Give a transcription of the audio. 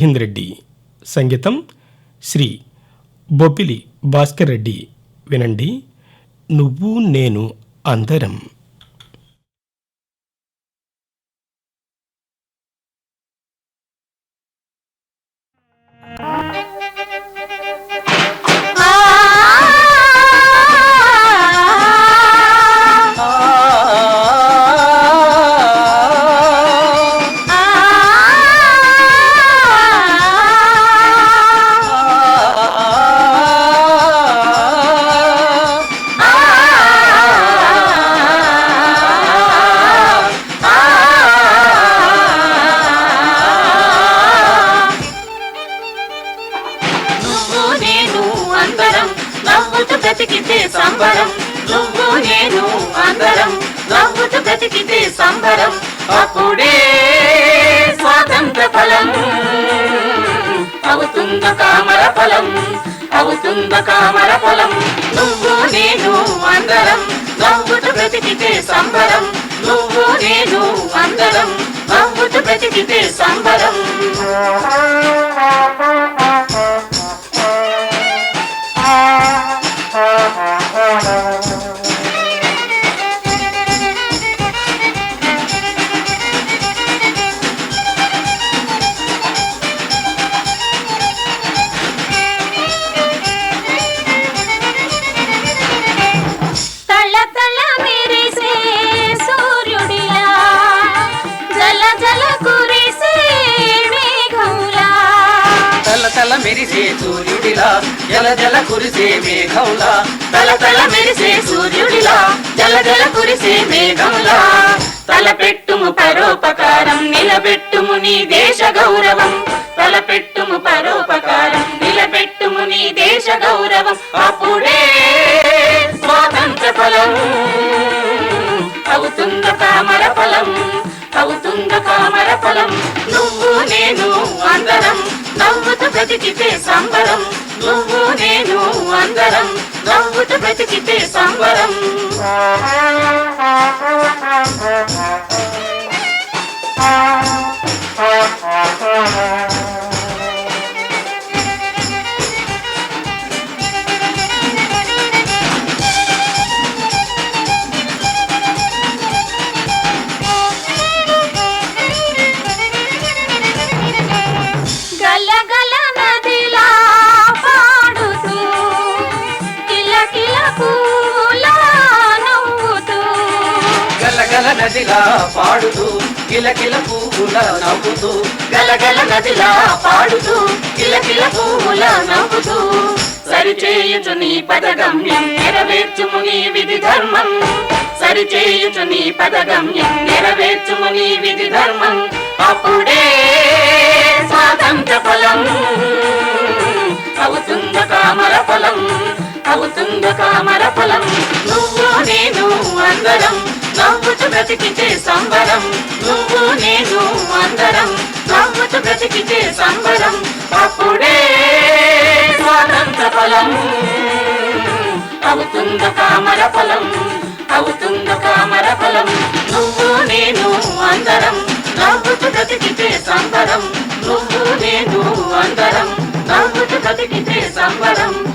హింద్రెడ్డి. సంగీతం శ్రీ బొపిలి భాస్కర్ రెడ్డి. వినండి నువ్వు నేను అందరం నవ్వుతూ బ్రతికితే సంబరం. నువ్వు నేను అందరం నవ్వుతూ బ్రతికితే సంబరం. అప్పుడే స్వాతంత్ర ఫలం అవుతుంద కామర ఫలం అవుతుంద కామర ఫలం. నువ్వు నేను అందరం నవ్వుతూ బ్రతికితే సంబరం. నువ్వు నేను అందరం నవ్వుతూ బ్రతికితే సంబరం. తల తల మెరిసే సూర్యుడిలా జల జల కురిసే మేఘంలా. తల తల మెరిసే సూర్యుడిలా జల జల కురిసే మేఘంలా. తలపెట్టుము పరోపకారం నిలబెట్టుము నీ దేశ గౌరవం. తలపెట్టుము పరోపకారం నిలబెట్టుము నీ దేశ గౌరవం. అప్పుడే స్వాతంత్ర ఫలం అవుతుంద కామర ఫలం అవుతుంద కామర ఫలం. నువ్వు నేను అందరం నవ్వు బ్రతికితే సంబరం నువ్వు నేను అందరం నవ్వుట బ్రతికితే సంబరం గలగల నదిలా పాడుతూ కిలకిల పువ్వుల నవ్వుతూ గలగల నదిలా పాడుతూ కిలకిల పూల నవ్వుతూ సరిచేయుచు నీ పదగమ్యం నెరవేర్చుము నీ విధి ధర్మం. సరిచేయుచు నీ పదగమ్యం నెరవేర్చుము నీ విధి ధర్మం. అప్పుడే స్వాతంత్ర ఫలం అవుతుంద కామర ఫలం అవుతుంద కామర ఫలం. నువ్వు నేను అందరం బ్రతికితే సంబరం. నువ్వు నేను అందరం నవ్వుతూ బ్రతికితే సంబరం. అప్పుడే స్వాతంత్ర ఫలం. అవుతుంద కామర ఫలం. అవుతుంద కామర ఫలం. నువ్వు నేను అందరం నవ్వుతూ బ్రతికితే సంబరం. నువ్వు నేను అందరం నవ్వుతూ బ్రతికితే సంబరం.